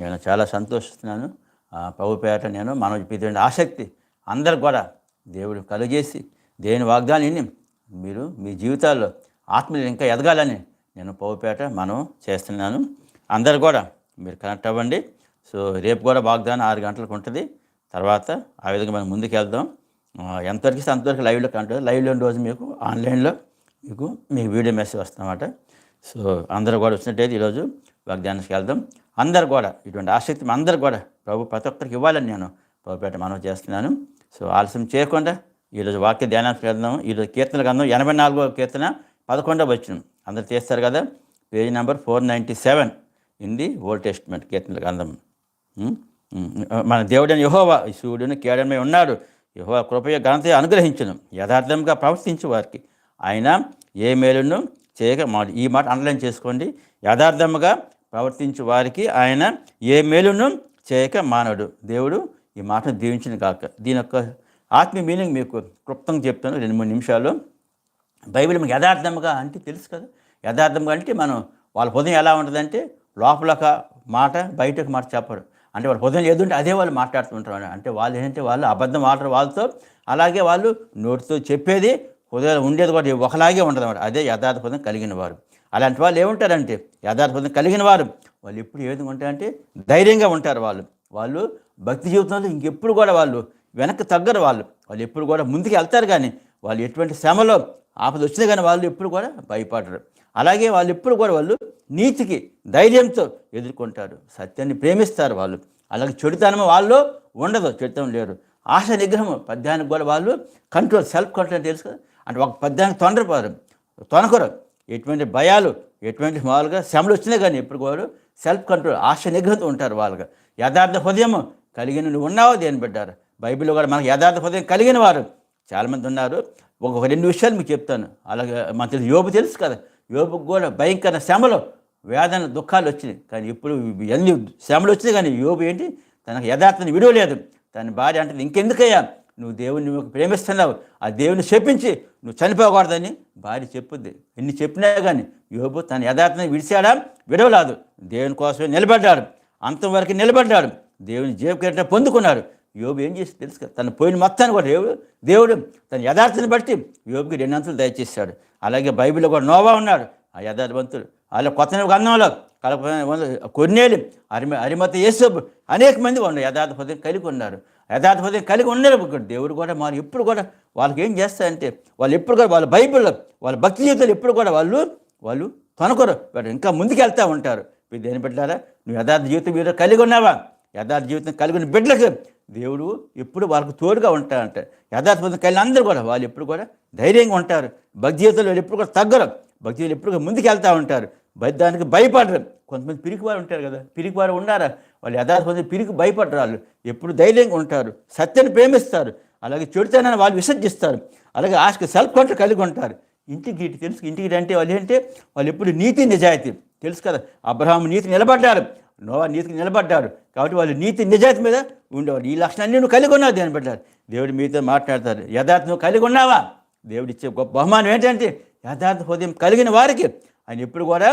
నేను చాలా సంతోషిస్తున్నాను. ఆ, ప్రభుపేట నేను మనం ఇటువంటి ఆసక్తి అందరు కూడా దేవుడు కలుగజేసి దేని వాగ్దానాన్ని మీరు మీ జీవితాల్లో ఆత్మలు ఇంకా ఎదగాలని నేను పోవుపేట మనం చేస్తున్నాను. అందరు కూడా మీరు కనెక్ట్ అవ్వండి. సో రేపు కూడా వాగ్దానం ఆరు గంటలకు ఉంటుంది. తర్వాత ఆ విధంగా మనం ముందుకు వెళ్దాం. ఎంతవరకు అంతవరకు లైవ్లో కనెక్ట్ లైవ్లో రోజు మీకు ఆన్లైన్లో మీకు మీకు వీడియో మెసేజ్ వస్తుందన్నమాట. సో అందరూ కూడా వచ్చినట్టయితే ఈరోజు వాగ్దానానికి వెళ్దాం. అందరు కూడా ఇటువంటి ఆసక్తి అందరు కూడా ప్రభు ప్రతి ఒక్కరికి ఇవ్వాలని నేను ప్రభుపేట మనం చేస్తున్నాను. సో ఆలస్యం చేయకుండా ఈరోజు వాక్య ధ్యానానికి వెళ్దాం. ఈరోజు కీర్తన గ్రంథం ఎనభై నాలుగో కీర్తన పదకొండవ వచ్చిన అందరు చేస్తారు కదా? Page number four ninety seven. In the old testament కీర్తన గ్రంథం. మన దేవుడని యహోవా సూర్యుని కేడమే ఉన్నాడు. యహోవా కృపయ ఘనత అనుగ్రహించను. యథార్థంగా ప్రవర్తించు వారికి. ఆయన ఏ మేలును చేయక మా ఈ మాట అండర్లైన్ చేసుకోండి. యథార్థముగా ప్రవర్తించు వారికి ఆయన ఏ మేలును చేయక మానడు. దేవుడు ఈ మాటను దీవించిన కాక దీని యొక్క ఆత్మీయ మీనింగ్ మీకు క్లుప్తంగా చెప్తాను. రెండు మూడు నిమిషాలు. బైబిల్ మీకు యథార్థంగా అంటే తెలుసు కదా. యథార్థంగా అంటే మనం వాళ్ళ హృదయం ఎలా ఉంటుందంటే లోపల ఒక మాట బయటకు మాట చెప్పరు. అంటే వాళ్ళ హృదయం ఏదుంటే అదే వాళ్ళు మాట్లాడుతుంటారు అంటే వాళ్ళు ఏంటంటే వాళ్ళు అబద్ధం ఆడరు వాళ్ళతో. అలాగే వాళ్ళు నోటితో చెప్పేది హృదయాలు ఉండేది కూడా ఒకలాగే ఉండదు అన్నమాట అదే యథార్థ హృదయం కలిగిన వారు. అలాంటి వాళ్ళు ఏముంటారంటే యథార్థం కలిగిన వారు. వాళ్ళు ఎప్పుడు ఏ విధంగా ఉంటారంటే ధైర్యంగా ఉంటారు వాళ్ళు. వాళ్ళు భక్తి జీవితంలో ఇంకెప్పుడు కూడా వాళ్ళు వెనక్కి తగ్గరు వాళ్ళు. వాళ్ళు ఎప్పుడు కూడా ముందుకు వెళ్తారు కానీ వాళ్ళు ఎటువంటి శ్రమలో ఆపద వచ్చినా కానీ వాళ్ళు ఎప్పుడు కూడా భయపడరు. అలాగే వాళ్ళు ఎప్పుడు కూడా వాళ్ళు నీతికి ధైర్యంతో ఎదుర్కొంటారు. సత్యాన్ని ప్రేమిస్తారు వాళ్ళు. అలాగే చెడుతనం వాళ్ళు ఉండదు చెడుతనం లేరు ఆశ నిగ్రహం పద్యానికి కూడా వాళ్ళు కంట్రోల్ సెల్ఫ్ కంట్రోల్ తెలుసు కదా. అంటే ఒక పద్యానికి తొందరపోరు తొనకరు. ఎటువంటి భయాలు ఎటువంటి మామూలుగా శ్రమలు వచ్చినా కానీ ఎప్పుడు కూడా సెల్ఫ్ కంట్రోల్ ఆశ నిగ్రహంతో ఉంటారు వాళ్ళకి యథార్థ హృదయం కలిగిన నువ్వు ఉన్నావు దేని బిడ్డారు? బైబిల్లో కూడా మనకు యథార్థ హృదయం కలిగిన వారు. చాలామంది ఉన్నారు. ఒక రెండు విషయాలు మీకు చెప్తాను. అలాగే మన తెలుసు యోబు తెలుసు కదా. యోబుకు కూడా భయంకర శ్రమలు వేదన దుఃఖాలు వచ్చినాయి. కానీ ఇప్పుడు ఎన్ని శ్రమలు వచ్చినాయి కానీ యోబు ఏంటి? తనకు యథార్థని విడవలేదు. తన భార్య అంటే ఇంకెందుకయ్యా? నువ్వు దేవుని నువ్వు ప్రేమిస్తున్నావు ఆ దేవుని చెప్పించి నువ్వు చనిపోకూడదని భార్య చెప్పుద్ది. ఎన్ని చెప్పినా కానీ యోబు తన యథార్థని విడిచాడా? విడవలాదు. దేవుని కోసమే నిలబడ్డాడు. అంతవరకు నిలబడ్డాడు. దేవుని జీవకరణ పొందుకున్నాడు. యోబు ఏం చేసి తెలుసు కదా. తను పోయిన మొత్తాన్ని కూడా దేవుడు దేవుడు తన యథార్థని బట్టి యోబుకి రెండంతలు దయచేశాడు. అలాగే బైబిల్లో కూడా నోవా ఉన్నాడు ఆ యథార్థవంతుడు. అలా కొత్త గంధంలో కలప కొన్నేళ్ళు అరిమ అరిమత యేసు అనేక మంది ఉన్నారు యథార్థ హృదయం కలిగి ఉన్నారు. యథార్థపతి కలిగి ఉన్నారు దేవుడు కూడా మనం ఎప్పుడు కూడా వాళ్ళకి ఏం చేస్తారంటే వాళ్ళు ఎప్పుడు కూడా వాళ్ళ బైబిల్ వాళ్ళ భక్తి జీవితాలు ఎప్పుడు కూడా వాళ్ళు వాళ్ళు తనుకోరు. వాళ్ళు ఇంకా ముందుకెళ్తూ ఉంటారు. మీరు దేని బిడ్డారా నువ్వు యథార్థ జీవితం మీరు కలిగి ఉన్నావా? యథార్థ జీవితం కలిగిన బిడ్డలకు దేవుడు ఎప్పుడు వాళ్ళకు తోడుగా ఉంటారంట యథార్థపతి కలిగిన అందరూ కూడా వాళ్ళు ఎప్పుడు కూడా ధైర్యంగా ఉంటారు. భక్తి జీవితంలో వాళ్ళు ఎప్పుడు కూడా తగ్గరు. భక్తి జీవితంలో ఎప్పుడు కూడా ముందుకు వెళ్తూ ఉంటారు. దానికి భయపడరు. కొంతమంది పిరికివారు ఉంటారు కదా పిరికివారు ఉన్నారా? వాళ్ళు యథార్థమంది పిరికి భయపడరు వాళ్ళు ఎప్పుడు ధైర్యంగా ఉంటారు సత్యాన్ని ప్రేమిస్తారు. అలాగే చెడుతనాన్ని వాళ్ళు విసర్జిస్తారు. అలాగే ఆస్కి సెల్ఫ్ కంట్రోల్ కలిగి ఉంటారు. ఇంటికి ఇటు తెలుసు ఇంటికి అంటే వాళ్ళు ఏంటంటే వాళ్ళు ఎప్పుడు నీతి నిజాయితీ. తెలుసు కదా అబ్రహాం నీతి నిలబడ్డారు నోవా నీతికి నిలబడ్డారు. కాబట్టి వాళ్ళు నీతి నిజాయితీ మీద ఉండేవారు. ఈ లక్షణాన్ని నువ్వు కలిగి ఉన్నావు దేని పెట్టారు దేవుడు మీతో మాట్లాడతారు యథార్థం కలిగి ఉన్నావా? దేవుడిచ్చే గొప్ప బహుమానం ఏంటంటే యథార్థ హృదయం కలిగిన వారికి ఆయన ఎప్పుడు కూడా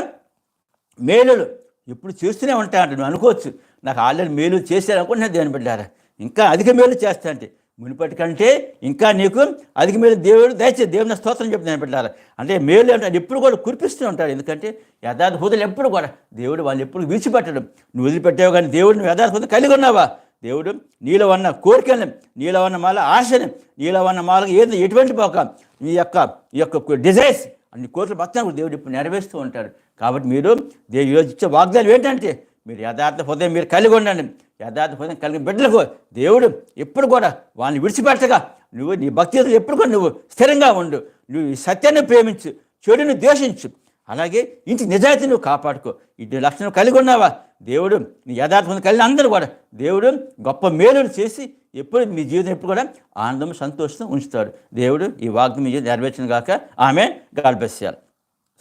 మేలులు ఎప్పుడు చేస్తూనే ఉంటా నువ్వు అనుకోవచ్చు. నాకు ఆల్రెడీ మేలు చేశాను అనుకుంటున్నా దేవుని బిడ్డారా. ఇంకా అధిక మేలు చేస్తా అంటే మునిపటి కంటే ఇంకా నీకు అధిక మేలు దేవుడు దయచేసి దేవుని స్తోత్రం చెప్తాను బిడ్డారా. అంటే మేలు అంటే ఎప్పుడు కూడా కురిపిస్తూ ఉంటాడు ఎందుకంటే యథార్థ హృదయం ఎప్పుడు కూడా దేవుడు వాళ్ళు ఎప్పుడు విడిచిపెట్టడం. నువ్వు వదిలిపెట్టావు కానీ దేవుడు నువ్వు యథార్థ హృదయం కలిగి ఉన్నావా? దేవుడు నీలో ఉన్న కోరికలను నీలో ఉన్న మాల ఆశని నీలో ఉన్న మాల ఏది ఎటువంటి పోక నీ యొక్క ఈ యొక్క డిజైర్స్ అన్ని కోరికలు మొత్తం దేవుడు ఇప్పుడు నెరవేరుస్తూ ఉంటాడు కాబట్టి మీరు దేవుడు ఈరోజు ఇచ్చే వాగ్దానం ఏంటంటే మీరు యథార్థ హృదయం మీరు కలిగి ఉండండి. యథార్థ హృదయం కలిగి బిడ్డలకు దేవుడు ఎప్పుడు కూడా వాళ్ళని విడిచిపెట్టగా నువ్వు నీ భక్తి ఎప్పుడు కూడా నువ్వు స్థిరంగా ఉండు. నువ్వు ఈ సత్యాన్ని ప్రేమించు చెడుని ద్వేషించు. అలాగే ఇంటి నిజాయితీ నువ్వు కాపాడుకో. ఇటు లక్షణం కలిగి ఉన్నావా? దేవుడు నీ యథార్థం కలిగిన అందరూ కూడా. దేవుడు గొప్ప మేలులు చేసి ఎప్పుడు మీ జీవితం ఎప్పుడు కూడా ఆనందం సంతోషం ఉంచుతాడు. దేవుడు ఈ వాగ్ని మీ జీవితం నెరవేర్చిన కాక ఆమె గాల్బెస్యాలు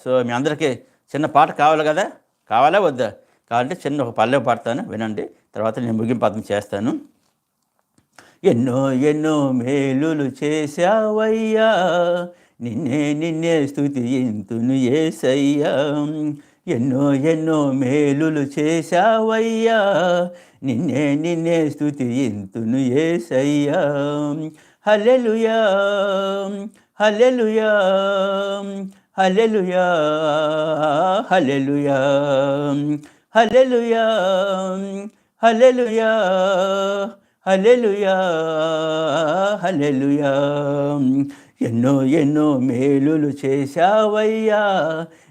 సో మీ అందరికీ చిన్న పాట కావాలి కదా? కావాలా వద్దా? కావాలంటే చిన్న ఒక పల్లె పాడతాను. వినండి. తర్వాత నేను ముగింపు పదం చేస్తాను. ఎన్నో ఎన్నో మేలులు చేశావయ్యా. నిన్నే నిన్నే స్థుతియింతును ఏసయ్యా. ఎన్నో ఎన్నో మేలులు చేశావయ్యా. నిన్నే నిన్నే స్థుతియింతును ఏసయ్యా. Hallelujah hallelujah hallelujah hallelujah hallelujah hallelujah hallelujah hallelujah ఎన్నో ఎన్నో మేలులు చేశావయ్యా.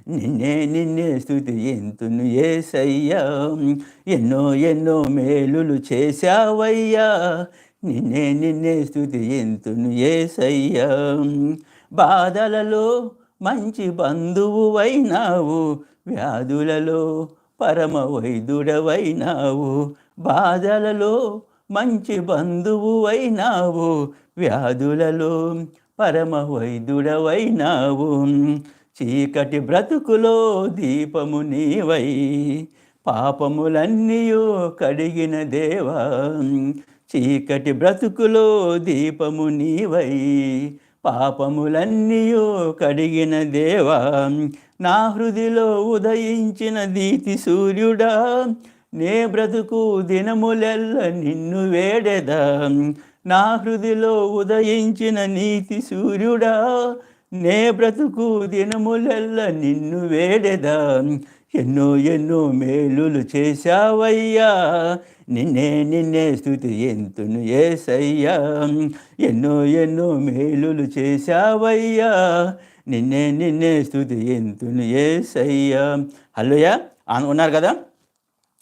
నిన్నే నిన్నే స్థుతి ఎంతును ఏసయ్యా. ఎన్నో ఎన్నో మేలులు చేశావయ్యా. నిన్నే నిన్నే స్థుతి ఎంతును ఏసయ్యా. బాధలలో మంచి బంధువువైనావు. వ్యాధులలో పరమ వైద్యుడవైనావు. బాధలలో మంచి బంధువువైనావు. వ్యాధులలో పరమ వైద్యుడవైనావు చీకటి బ్రతుకులో దీపము నీవై. పాపములన్నీయో కడిగిన దేవా. చీకటి బ్రతుకులో దీపము నీవై. పాపములన్నీయో కడిగిన దేవా. నా హృదిలో ఉదయించిన దీతి సూర్యుడా. నే బ్రతుకు దినములెల్ల నిన్ను వేడెదా. నా హృదిలో ఉదయించిన నీతి సూర్యుడా. నే బ్రతుకు దినములెల్ల నిన్ను వేడెదా. ఎన్నో ఎన్నో మేలులు చేశావయ్యా. నిన్నే నిన్నే స్థుతి ఎంతును ఏసయ్యా. ఎన్నో ఎన్నో మేలులు చేశావయ్యా. నిన్నే నిన్నే స్థుతి ఎంతును ఏసయ్యా. హలోయా ఉన్నారు కదా?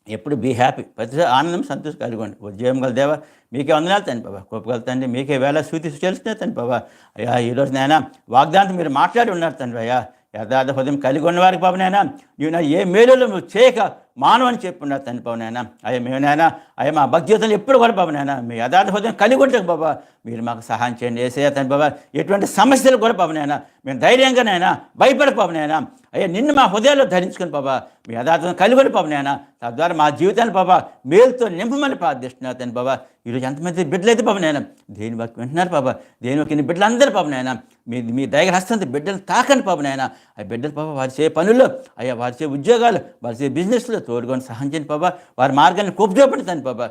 ఎప్పుడు బీ హ్యాపీ ప్రతిసారి ఆనందం సంతోషం కలిగొండి. ఉద్యోగం గల దేవ మీకే వందనాలు తండ్రి బాబా. కోపగలుగుతండి మీకే వేళ సూతి తెలుస్తున్నాయి తండ్రి బాబా. అయ్యా ఈరోజు నాయన వాగ్దాంతం మీరు మాట్లాడి ఉన్నారు తండ్రి అయ్యా. యథార్థ హృదయం కలిగి ఉన్న వారికి బాబు నాయన నీవు నా ఏ మేలులో నువ్వు చేయక మానవని చెప్పున్నారు తండ్రి బాబు నాయన. అయ్యా మేము నాయన అయ్యా మా భక్తియుతలు ఎప్పుడు కూడా బాబు నాయన మీ యథార్థ హృదయం కలిగి ఉంటాం బాబా మీరు మాకు సహాయం చేయండి. వేసే తండ్రి బాబా ఎటువంటి సమస్యలు కూడా బాబు నాయన మేము ధైర్యంగా నాయన భయపడకు బాబు నాయన. అయ్యా నిన్ను మా హృదయాల్లో ధరించుకుని బాబా మీ యథార్థం కలుగొని బాబు నాయన. తద్వారా మా జీవితాన్ని బాబా మేలుతో నింపమని ప్రార్థిస్తున్నారు తండ్రి బాబా. ఈరోజు ఎంతమంది బిడ్డలైతే బాబు నాయన దేని వాక్యం వింటున్నారు బాబా దేని ఒక బిడ్డలందరూ బాబు నాయన మీ మీ దయగల హస్తంతో బిడ్డలు తాకండి బాబు నాయన. ఆ బిడ్డలు బాబా వారి చే పనుల్లో అయ్యా వారి చే ఉద్యోగాలు వారి చే బిజినెస్లో తోడుకొని సహాయం చేయండి బాబా వారి మార్గాన్ని కూపుజోపండి తండ్రి బాబా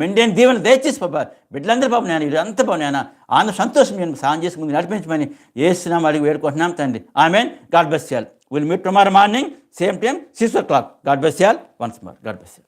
మెండేని దీవెన దయచేసి బాబా బిడ్డలందరూ బాబు నాయన ఇది అంత బాబు నాయన ఆంధ్ర సంతోషం నేను సహాయం చేసి ముందు నడిపించమని వేస్తున్నాం అడిగి వేడుకుంటున్నాం తండ్రి. Amen. God bless We'll meet tomorrow morning, same time, 6 o'clock. God bless you all once more. God bless you.